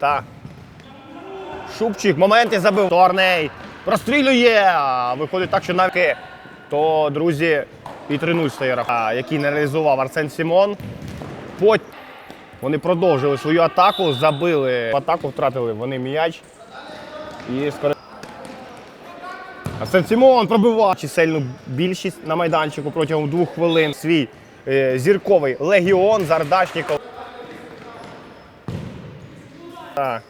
та Шупчик. Моменти забив. Торней. Прострілює. Виходить так, що навки. То, друзі, і 3-0 стає рахунок, який не реалізував Арсен Сімон. Потім вони продовжили свою атаку, забили атаку, втратили вони м'яч. І скоро. Арсен Сімон пробивав чисельну більшість на майданчику протягом двох хвилин. Свій е, зірковий легіон Зардашніков. Так.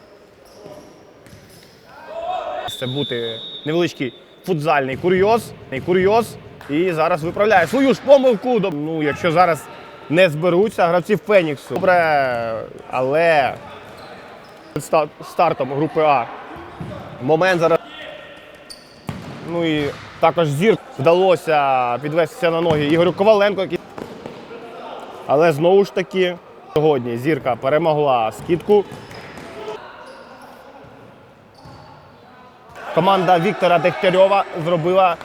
Це бути невеличкий футзальний курйоз. Курйоз. І зараз виправляє свою ж помилку. Ну, якщо зараз не зберуться гравці Феніксу. Добре, але стартом групи А. Момент зараз. Ну і також зір вдалося підвестися на ноги Ігорю Коваленко. який- Але знову ж таки, сьогодні зірка перемогла скидку. Команда Віктора Дегтярьова зробила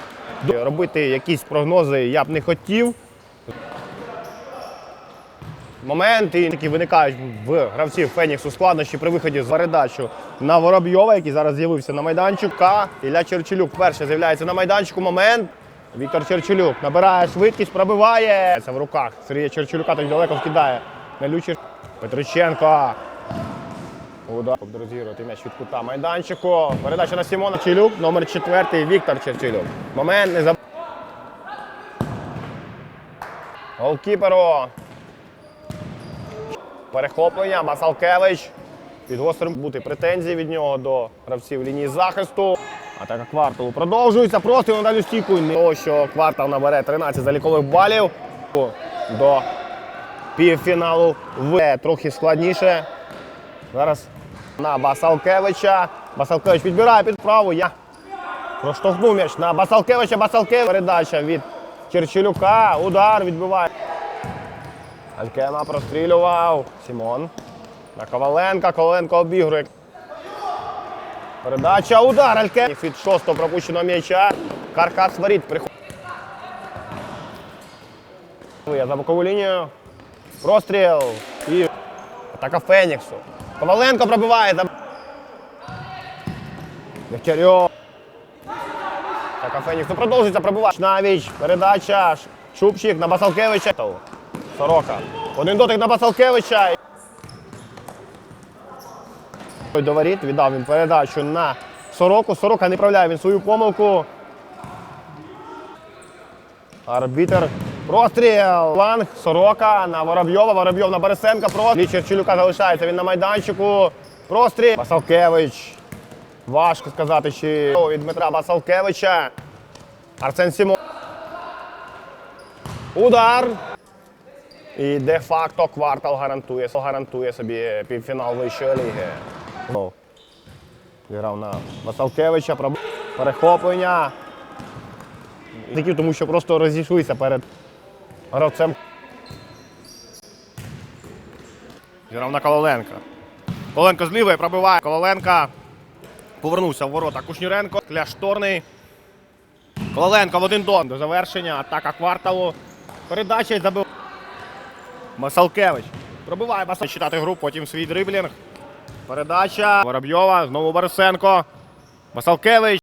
робити якісь прогнози я б не хотів. Моменти які виникають в гравців Феніксу складнощі при виході з передачу на Воробйова, який зараз з'явився на майданчику. Ка. Ілля Черчелюк перше з'являється на майданчику. Момент. Віктор Черчелюк набирає швидкість, пробиває. Це в руках. Сергія Черчелюка так далеко вкидає. На. Петриченко. Удар розігрувати м'яч від кута майданчику. Передача на Сімона Челюк, номер четвертий Віктор Черчелюк. Момент не заб... Голкіперу. Перехоплення. Басалкевич. Під гострим бути претензії від нього до гравців лінії захисту. Атака кварталу продовжується. Просто на дальню стійку. Не того, що квартал набере 13 залікових балів до півфіналу. В трохи складніше. Зараз на Басалкевича. Басалкевич підбирає під праву. Я проштовхнув м'яч на Басалкевича. Басалкевич. Передача від Черчелюка. Удар відбиває. Алькема прострілював. Сімон. На Коваленка. Коваленко обігрує. Передача. Удар. Алькема. Від шостого пропущеного м'яча. Каркас воріт. Приходить. Я за бокову лінію. Простріл. І атака Феніксу. Коваленко пробиває. Дегтярьов. Атака Феніксу продовжується пробивати. Навіч. Передача. Шупчик на Басалкевича. Сорока. Один дотик на Басалкевича. До воріт віддав він передачу на Сороку. Сорока не правляє він свою помилку. Арбітер. Простріл. Фланг. Сорока на Воробйова. Воробйов на Борисенка. Простріл. Черчелюка залишається. Він на майданчику. Простріл. Басалкевич. Важко сказати, чи від Дмитра Басалкевича. Арсен Сімон. Удар. І де-факто квартал гарантує, гарантує собі півфінал вищої ліги. Знов. Зіграв на Басалкевича. Перехоплення. Такі, тому що просто розійшлися перед гравцем. Зіграв на Коваленка. Коваленко з лівої пробиває. Коваленка повернувся в ворота Кушніренко. Кляшторний. Коваленко в один дон до завершення. Атака кварталу. Передача і забив. Масалкевич. Пробиває Масалкевич. Читати гру, потім свій дриблінг. Передача. Воробйова. Знову Борисенко. Масалкевич.